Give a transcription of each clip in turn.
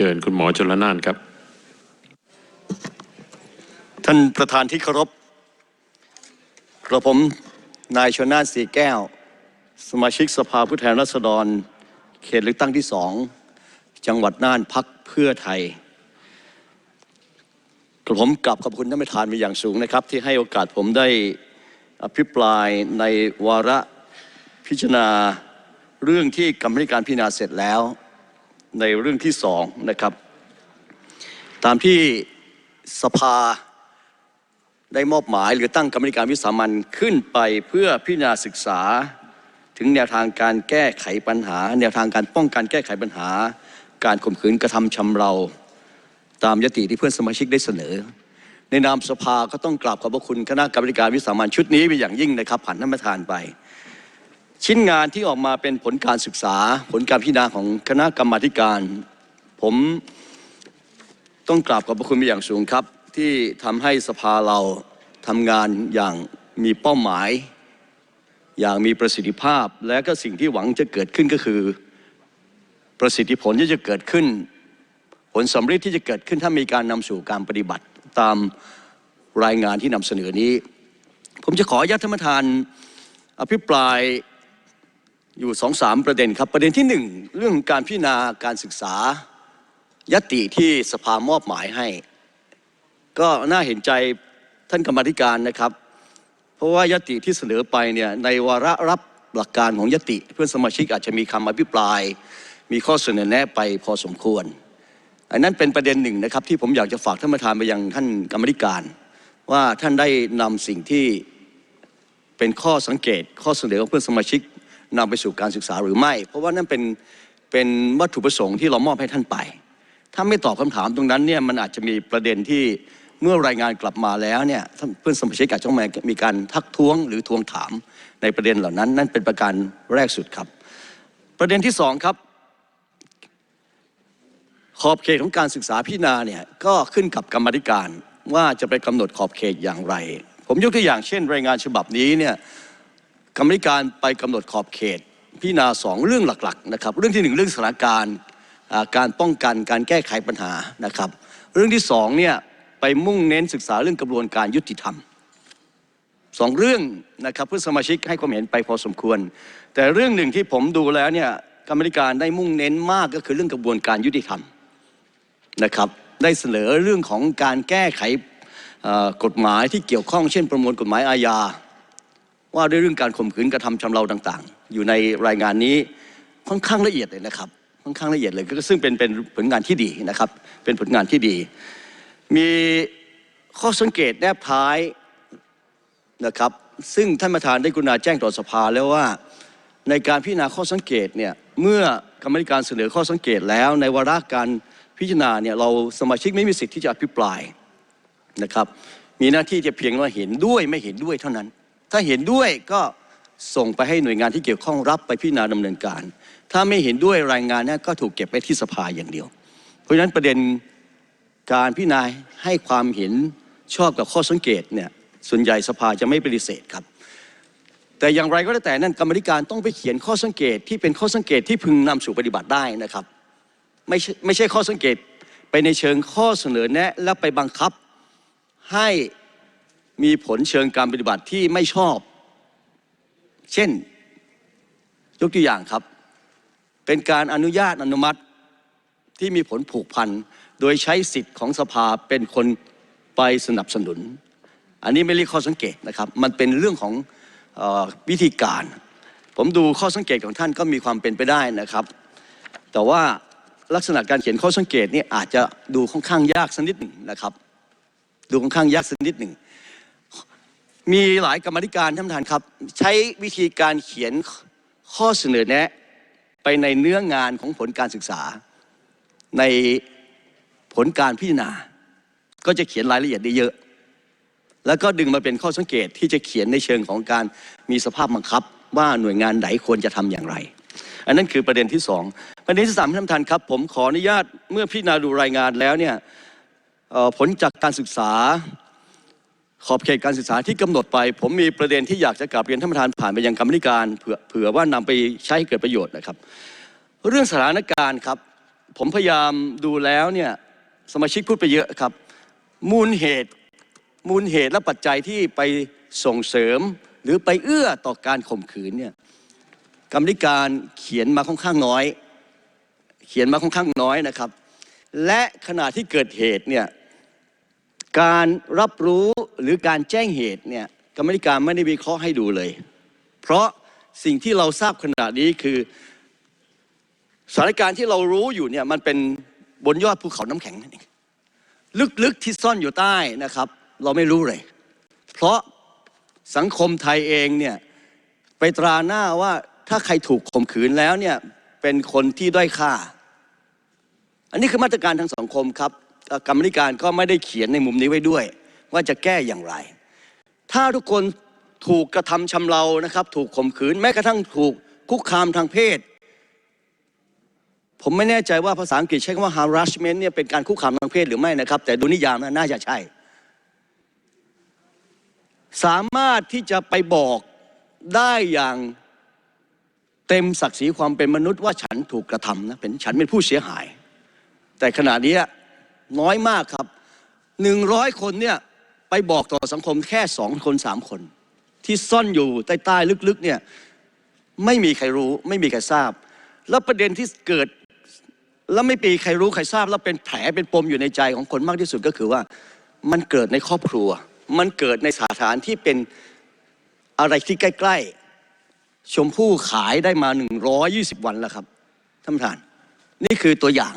ชิญคุณหมอชลนานครับ ท่านประธานที่เคารพกระผมนายชนน่านสีแก้ว สมาชิกสภาผู้แทนราษฎร เขตเลือกตั้งที่สองจังหวัดน่านพักเพื่อไทย กระผมกลับขอบคุณท่านประธานเป็นอย่างสูงนะครับ ที่ให้โอกาสผมได้อภิปรายในวาระพิจารณาเรื่องที่กรรมธิการพิจารณาเสร็จแล้ว ในเรื่องที่สองนะครับ ตามที่สภาได้มอบหมายหรือตั้งกรรมการวิสามันขึ้นไปเพื่อพิจารณาศึกษา ถึงแนวทางการแก้ไขปัญหา แนวทางการป้องกันแก้ไขปัญหา การข่มขืนกระทำชำเรา ตามยติที่เพื่อนสมาชิกได้เสนอ ในนามสภาก็ต้องกราบขอบพระคุณคณะกรรมการวิสามันชุดนี้เป็นอย่างยิ่งนะครับผ่านท่านประธานไป ชิ้นงานที่ออกมาเป็นผลการศึกษา ผลการพิจารณาของคณะกรรมาการ ผมต้องกราบขอบพระคุณเป็นอย่างสูงครับ ที่ทำให้สภาเราทำงานอย่างมีเป้าหมาย อย่างมีประสิทธิภาพ และก็สิ่งที่หวังจะเกิดขึ้นก็คือ ประสิทธิผลที่จะเกิดขึ้น ผลสำเร็จที่จะเกิดขึ้นถ้ามีการนำสู่การปฏิบัติตามรายงานที่นำเสนอนี้ ผมจะขออนุญาตท่านประธานอภิปราย อยู่สองสามประเด็นครับ ประเด็นที่หนึ่งเรื่องการพิจารณาการศึกษายติที่สภามอบหมายให้ ก็น่าเห็นใจท่านกรรมธิการนะครับ เพราะว่ายติที่เสนอไปเนี่ยในวาระรับหลักการของยติ เพื่อนสมาชิกอาจจะมีคำอภิปราย มีข้อเสนอแนะไปพอสมควร อันนั้นเป็นประเด็นหนึ่งนะครับ ที่ผมอยากจะฝากท่านประธานไปยังท่านกรรมธิการ ว่าท่านได้นำสิ่งที่เป็นข้อสังเกตข้อเสนอของเพื่อนสมาชิก นำไปสู่การศึกษาหรือไม่ เพราะว่านั่นเป็นเป็นวัตถุประสงค์ที่เรามอบให้ท่านไป ถ้าไม่ตอบคำถามตรงนั้นเนี่ยมันอาจจะมีประเด็นที่เมื่อรายงานกลับมาแล้วเนี่ยเพื่อนสมาชิกอาจจะต้องมีการทักท้วงหรือทวงถามในประเด็นเหล่านั้น นั่นเป็นประการแรกสุดครับ ประเด็นที่สองครับ ขอบเขตของการศึกษาพิจารณาเนี่ยก็ขึ้นกับกรรมธิการว่าจะไปกำหนดขอบเขตอย่างไร ผมยกตัวอย่างเช่น รายงานฉบับนี้เนี่ย รรมธิการไปกำหนดขอบเขต พิจารณาสองเรื่องหลักๆนะครับเรื่องที่หนึ่งเรื่องสถานการณ์การป้องกันการแก้ไขปัญหานะครับ เรื่องที่สองเนี่ยไปมุ่งเน้นศึกษาเรื่องกระบวนการยุติธรรมสองเรื่องนะครับเพื่อสมาชิกให้ความเห็นไปพอสมควร แต่เรื่องหนึ่งที่ผมดูแล้วเนี่ยกรรมธิการได้มุ่งเน้นมากก็คือเรื่องกระบวนการยุติธรรมนะครับ ได้เสนอเรื่องของการแก้ไขกฎหมายที่เกี่ยวข้องเช่น ประมวลกฎหมายอาญา ว่าด้วยเรื่องการข่มขืนกระทำชำเราต่างๆ อยู่ในรายงานนี้ค่อนข้างละเอียดเลยนะครับ ค่อนข้างละเอียดเลยก็ซึ่งเป็นเป็นผลงานที่ดีนะครับ เป็นผลงานที่ดี มีข้อสังเกตแนบท้ายนะครับ ซึ่งท่านประธานได้กรุณาแจ้งต่อสภาแล้วว่า ในการพิจารณาข้อสังเกตเนี่ยเมื่อกรรมธิการเสนอข้อสังเกตแล้วในวาระการพิจารณาเนี่ยเราสมาชิกไม่มีสิทธิ์ที่จะอภิปรายนะครับ มีหน้าที่จะเพียงว่าเห็นด้วยไม่เห็นด้วยเท่านั้น ถ้าเห็นด้วยก็ส่งไปให้หน่วยงานที่เกี่ยวข้องรับไปพิจารณาดำเนินการ ถ้าไม่เห็นด้วยรายงานนั้นก็ถูกเก็บไว้ที่สภาอย่างเดียว เพราะฉะนั้นประเด็นการพิจารณาให้ความเห็นชอบกับข้อสังเกตเนี่ยส่วนใหญ่สภาจะไม่ปฏิเสธครับ แต่อย่างไรก็แล้วแต่นั่นกรรมธิการต้องไปเขียนข้อสังเกตที่เป็นข้อสังเกตที่พึงนำสู่ปฏิบัติได้นะครับ ไม่ใช่ไม่ใช่ข้อสังเกตไปในเชิงข้อเสนอแนะและไปบังคับให้ มีผลเชิงการปฏิบัติที่ไม่ชอบ เช่น ยกตัวอย่างครับ เป็นการอนุญาตอนุมัติที่มีผลผูกพันโดยใช้สิทธิ์ของสภาเป็นคนไปสนับสนุน อันนี้ไม่เรียกข้อสังเกตนะครับ มันเป็นเรื่องของออวิธีการ ผมดูข้อสังเกตของท่านก็มีความเป็นไปได้นะครับ แต่ว่าลักษณะการเขียนข้อสังเกตนี่อาจจะดูค่อนข้างยากสักนิดหนึ่งนะครับ ดูค่อนข้างยากสักนิดหนึ่ง มีหลายกรรมธิการท่านประธานครับ ใช้วิธีการเขียนข้อเสนอแนะไปในเนื้องานของผลการศึกษา ในผลการพิจารณา ก็จะเขียนรายละเอียดได้เยอะ แล้วก็ดึงมาเป็นข้อสังเกตที่จะเขียนในเชิงของการมีสภาพบังคับ ว่าหน่วยงานไหนควรจะทำอย่างไร อันนั้นคือประเด็นที่สองประเด็นที่สามท่านประธานครับ ผมขออนุญาตเมื่อพิจารณาดูรายงานแล้วเนี่ยผลจากการศึกษา ขอบเขตการศึกษาที่กำหนดไป ผมมีประเด็นที่อยากจะกลับเรียนท่านประธานผ่านไปยังกรรมธิการเผื่อเผื่อว่านำไปใช้ให้เกิดประโยชน์นะครับ เรื่องสถานการณ์ครับ ผมพยายามดูแล้วเนี่ยสมาชิกพูดไปเยอะครับ มูลเหตุมูลเหตุและปัจจัยที่ไปส่งเสริม หรือไปเอื้อต่อการข่มขืนเนี่ยกรรมธิการเขียนมาค่อนข้างน้อย เขียนมาค่อนข้างน้อยนะครับ และขณะที่เกิดเหตุเนี่ย การรับรู้หรือการแจ้งเหตุเนี่ยกรรมธิการไม่ได้วิเคราะห์ให้ดูเลย เพราะสิ่งที่เราทราบขณะนี้คือสถานการณ์ที่เรารู้อยู่เนี่ยมันเป็นบนยอดภูเขาน้ำแข็งนั่นเองลึกๆที่ซ่อนอยู่ใต้นะครับ เราไม่รู้เลย เพราะสังคมไทยเองเนี่ยไปตราหน้าว่าถ้าใครถูกข่มขืนแล้วเนี่ยเป็นคนที่ด้อยค่า อันนี้คือมาตรการทางสังคมครับ กรรมธิการก็ไม่ได้เขียนในมุมนี้ไว้ด้วย ว่าจะแก้อย่างไร ถ้าทุกคนถูกกระทำชำเรานะครับ ถูกข่มขืนแม้กระทั่งถูกคุกคามทางเพศ ผมไม่แน่ใจว่าภาษาอังกฤษใช้คำว่า harassment เนี่ยเป็นการคุกคามทางเพศหรือไม่นะครับ แต่ดูนิยามน่าจะใช่ สามารถที่จะไปบอกได้อย่างเต็มศักดิ์ศรีความเป็นมนุษย์ว่าฉันถูกกระทำนะเป็นฉันเป็นผู้เสียหาย แต่ขณะนี้ น้อยมากครับหนึ่งร้อยคนเนี่ยไปบอกต่อสังคมแค่สองคนสามคน ที่ซ่อนอยู่ใต้ๆลึกๆเนี่ยไม่มีใครรู้ไม่มีใครทราบ แล้วประเด็นที่เกิดแล้วไม่มีใครรู้ใครทราบ แล้วเป็นแผลเป็นปมอยู่ในใจของคนมากที่สุดก็คือว่า มันเกิดในครอบครัว มันเกิดในสถานที่เป็นอะไรที่ใกล้ ๆ ชมพู่ขายได้มา 120 วันแล้วครับท่านประธาน นี่คือตัวอย่าง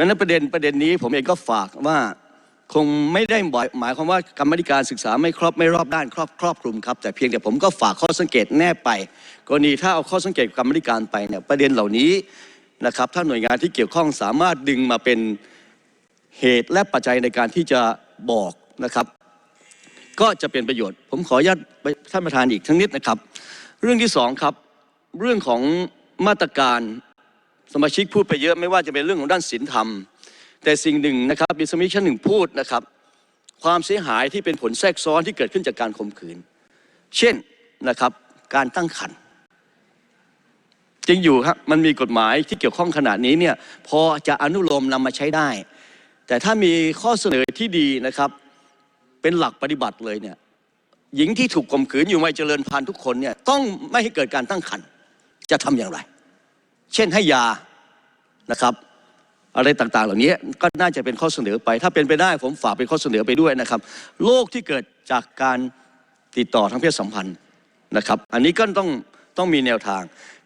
ราะฉะนั้นประเด็นประเด็นนี้ผมเองก็ฝากว่าคงไม่ได้หมายหมายความว่ากรรมธิการศึกษาไม่ครอบไม่รอบด้านครอบครอบคลุมครับ แต่เพียงแต่ผมก็ฝากข้อสังเกตแนบไปกรณีถ้าเอาข้อสังเกตกรรมธิการไปเนี่ยประเด็นเหล่านี้นะครับถ้าหน่วยงานที่เกี่ยวข้องสามารถดึงมาเป็นเหตุและปัจจัยในการที่จะบอกนะครับ ก็จะเป็นประโยชน์ ผมขออนุญาตท่านประธานอีกทั้งนิดนะครับ เรื่องที่สองครับ เรื่องของมาตรการ สมาชิกพูดไปเยอะไม่ว่าจะเป็นเรื่องของด้านศีลธรรม แต่สิ่งหนึ่งนะครับมีสมาชิกท่านหนึ่งพูดนะครับ ความเสียหายที่เป็นผลแทรกซ้อนที่เกิดขึ้นจากการข่มขืน เช่นนะครับการตั้งครรภ์จริงอยู่ครับมันมีกฎหมายที่เกี่ยวข้องขนาดนี้เนี่ยพอจะอนุโลมนำมาใช้ได้ แต่ถ้ามีข้อเสนอที่ดีนะครับเป็นหลักปฏิบัติเลยเนี่ยหญิงที่ถูกข่มขืนอยู่วัยเจริญพันธุ์ทุกคนเนี่ยต้องไม่ให้เกิดการตั้งครรภ์จะทำอย่างไร เช่นให้ยานะครับ อะไรต่างๆ เหล่านี้ก็น่าจะเป็นข้อเสนอไป ถ้าเป็นไปได้ผมฝากเป็นข้อเสนอไปด้วยนะครับโรคที่เกิดจากการติดต่อทางเพศสัมพันธ์นะครับ อันนี้ก็ต้องต้องมีแนวทาง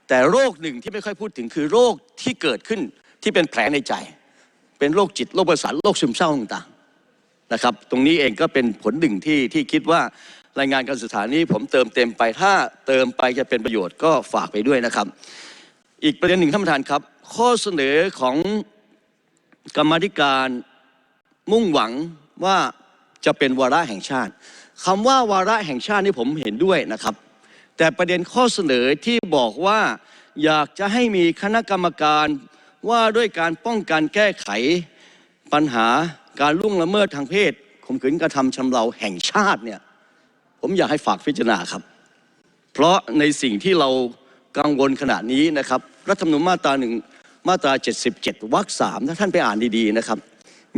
แต่โรคหนึ่งที่ไม่ค่อยพูดถึงคือโรคที่เกิดขึ้นที่เป็นแผลในใจ เป็นโรคจิตโรคประสาทโรคซึมเศร้าต่างๆนะครับ ตรงนี้เองก็เป็นผลหนึ่งที่ที่คิดว่ารายงานการศึกษานี้ผมเติมเต็มไปถ้าเติมไปจะเป็นประโยชน์ก็ฝากไปด้วยนะครับ อีกประเด็นหนึ่งท่านประธานครับ ข้อเสนอของกรรมธิการมุ่งหวังว่าจะเป็นวาระแห่งชาติคำว่าวาระแห่งชาตินี่ผมเห็นด้วยนะครับ แต่ประเด็นข้อเสนอที่บอกว่าอยากจะให้มีคณะกรรมการว่าด้วยการป้องกันแก้ไขปัญหาการล่วงละเมิดทางเพศข่มขืนกระทำชำเราแห่งชาติเนี่ยผมอยากให้ฝากพิจารณาครับ เพราะในสิ่งที่เรากังวลขณะนี้นะครับ รัฐธรรมนูญมาตราหนึ่งมาตรา 77วรรคสามถ้าท่านไปอ่านดีๆนะครับ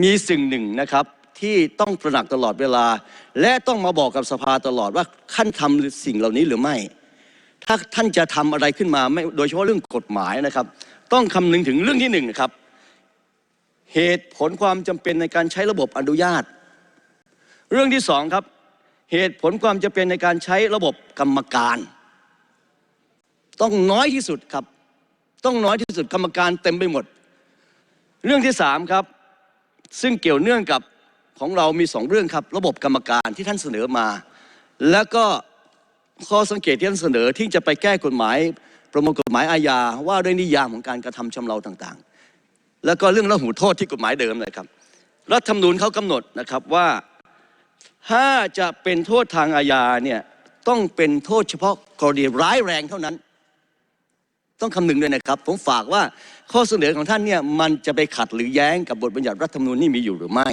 มีสิ่งหนึ่งนะครับที่ต้องตระหนักตลอดเวลา และต้องมาบอกกับสภาตลอดว่าท่านทำสิ่งเหล่านี้หรือไม่ ถ้าท่านจะทำอะไรขึ้นมาไม่โดยเฉพาะเรื่องกฎหมายนะครับ ต้องคำนึงถึงเรื่องที่หนึ่งนะครับ เหตุผลความจำเป็นในการใช้ระบบอนุญาต เรื่องที่สองครับ เหตุผลความจำเป็นในการใช้ระบบกรรมการ ต้องน้อยที่สุดครับ ต้องน้อยที่สุดกรรมการเต็มไปหมด เรื่องที่สามครับ ซึ่งเกี่ยวเนื่องกับของเรามีสองเรื่องครับ ระบบกรรมการที่ท่านเสนอมา แล้วก็ข้อสังเกตที่ท่านเสนอที่จะไปแก้กฎหมาย ประมวลกฎหมายอาญาว่าด้วยนิยามของการกระทำชำเราต่างๆ แล้วก็เรื่องละหูโทษที่กฎหมายเดิมเลยครับ รัฐธรรมนูญเขากำหนดนะครับว่าถ้าจะเป็นโทษทางอาญาเนี่ยต้องเป็นโทษเฉพาะกรณีร้ายแรงเท่านั้น ต้องคำนึงด้วยนะครับ ผมฝากว่าข้อเสนอของท่านเนี่ยมันจะไปขัดหรือแย้งกับบทบัญญัติรัฐธรรมนูญนี่มีอยู่หรือไม่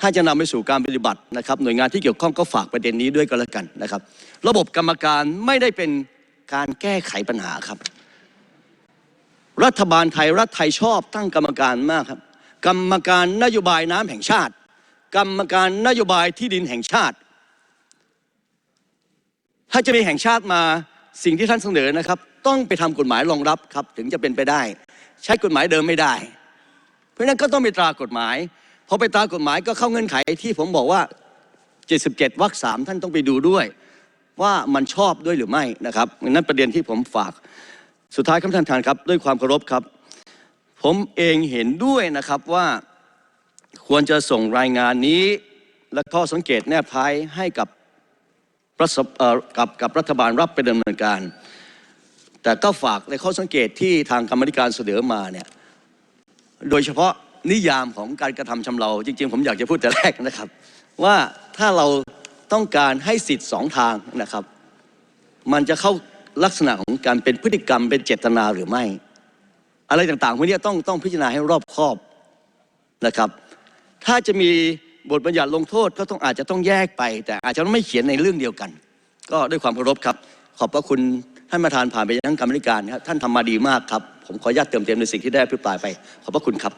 ถ้าจะนำไปสู่การปฏิบัตินะครับ หน่วยงานที่เกี่ยวข้องก็ฝากประเด็นนี้ด้วยก็แล้วกันนะครับ ระบบกรรมการไม่ได้เป็นการแก้ไขปัญหาครับ รัฐบาลไทยรัฐไทยชอบตั้งกรรมการมากครับ กรรมการนโยบายน้ำแห่งชาติ กรรมการนโยบายที่ดินแห่งชาติ ถ้าจะมีแห่งชาติมาสิ่งที่ท่านเสนอนะครับ ต้องไปทำกฎหมายรองรับครับ ถึงจะเป็นไปได้ ใช้กฎหมายเดิมไม่ได้ เพราะฉะนั้นก็ต้องไปตรากฎหมายพอไปตรากฎหมายก็เข้าเงื่อนไขที่ผมบอกว่า 77วรรคสามท่านต้องไปดูด้วย ว่ามันชอบด้วยหรือไม่นะครับนั่นประเด็นที่ผมฝาก สุดท้ายครับท่านประธานครับ ด้วยความเคารพครับ ผมเองเห็นด้วยนะครับว่าควรจะส่งรายงานนี้ และข้อสังเกตแนบท้ายให้กับกับกับรัฐบาลรับไปดำเนินการ แต่ก็ฝากในข้อสังเกตที่ทางกรรมธิการเสนอมาเนี่ยโดยเฉพาะนิยามของการกระทำชำเราจริง ๆ ผมอยากจะพูดแต่แรกนะครับ ว่าถ้าเราต้องการให้สิทธิ์สองทางนะครับ มันจะเข้าลักษณะของการเป็นพฤติกรรมเป็นเจตนาหรือไม่ อะไรต่างๆพวกนี้ต้องต้องพิจารณาให้รอบคอบนะครับ ถ้าจะมีบทบัญญัติลงโทษก็ต้องอาจจะต้องแยกไป แต่อาจจะไม่เขียนในเรื่องเดียวกัน ก็ด้วยความเคารพครับ ขอบพระคุณ ท่านประธานผ่านไปยังกรรมธิการครับท่านทำมาดีมากครับผมขออนุญาตเติมเต็มในสิ่งที่ได้อภิปรายไปขอบพระคุณครับ